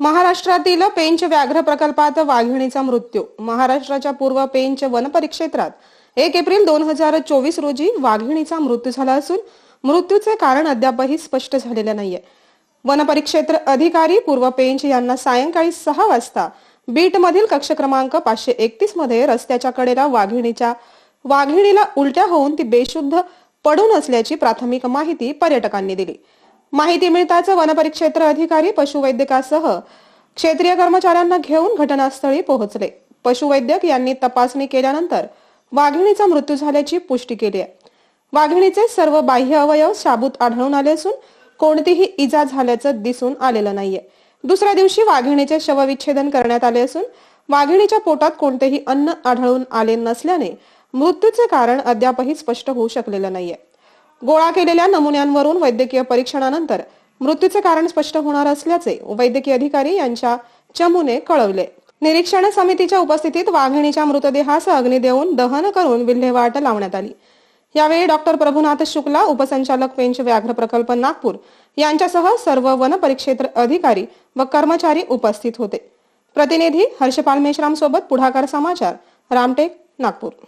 महाराष्ट्रातील पेंच व्याघ्र प्रकल्पात वाघिणीचा मृत्यू. महाराष्ट्राच्या पूर्व पेंच वनपरिक्षेत्रात एक एप्रिल दोन हजार चोवीस रोजी वाघिणीचा मृत्यू झाला असून मृत्यूचे कारण अद्यापही स्पष्ट झालेले नाहीये. वनपरिक्षेत्र अधिकारी पूर्व पेंच यांना सायंकाळी सहा वाजता बीट मधील कक्ष क्रमांक पाचशे एकतीसमध्ये रस्त्याच्या कडेला वाघिणीच्या वाघिणीला उलट्या होऊन ती बेशुद्ध पडून असल्याची प्राथमिक माहिती पर्यटकांनी दिली. माहिती मिळताच वनपरिक्षेत्र अधिकारी पशुवैद्यकासह क्षेत्रीय कर्मचाऱ्यांना घेऊन घटनास्थळी पोहोचले. पशुवैद्यक यांनी तपासणी केल्यानंतर वाघिणीचा मृत्यू झाल्याची पुष्टी केली आहे. वाघिणीचे सर्व बाह्य अवयव शाबूत आढळून आले असून कोणतीही इजा झाल्याचं दिसून आलेलं नाहीये. दुसऱ्या दिवशी वाघिणीचे शवविच्छेदन करण्यात आले असून वाघिणीच्या पोटात कोणतेही अन्न आढळून आले नसल्याने मृत्यूचे कारण अद्यापही स्पष्ट होऊ शकलेलं नाहीये. गोळा केलेल्या नमुन्यांवरून वैद्यकीय परीक्षणानंतर मृत्यूचे कारण स्पष्ट होणार असल्याचे वैद्यकीय अधिकारी यांच्या चमूने कळवले. निरीक्षण समितीच्या उपस्थितीत वाघिणीच्या मृतदेहास अग्नी देऊन दहन करून विल्हेवाट लावण्यात आली. यावेळी डॉक्टर प्रभुनाथ शुक्ला उपसंचालक पेंच व्याघ्र प्रकल्प नागपूर यांच्यासह सर्व वन परिक्षेत्र अधिकारी व कर्मचारी उपस्थित होते. प्रतिनिधी हर्षपाल मेश्राम सोबत पुढाकार समाचार रामटेक नागपूर.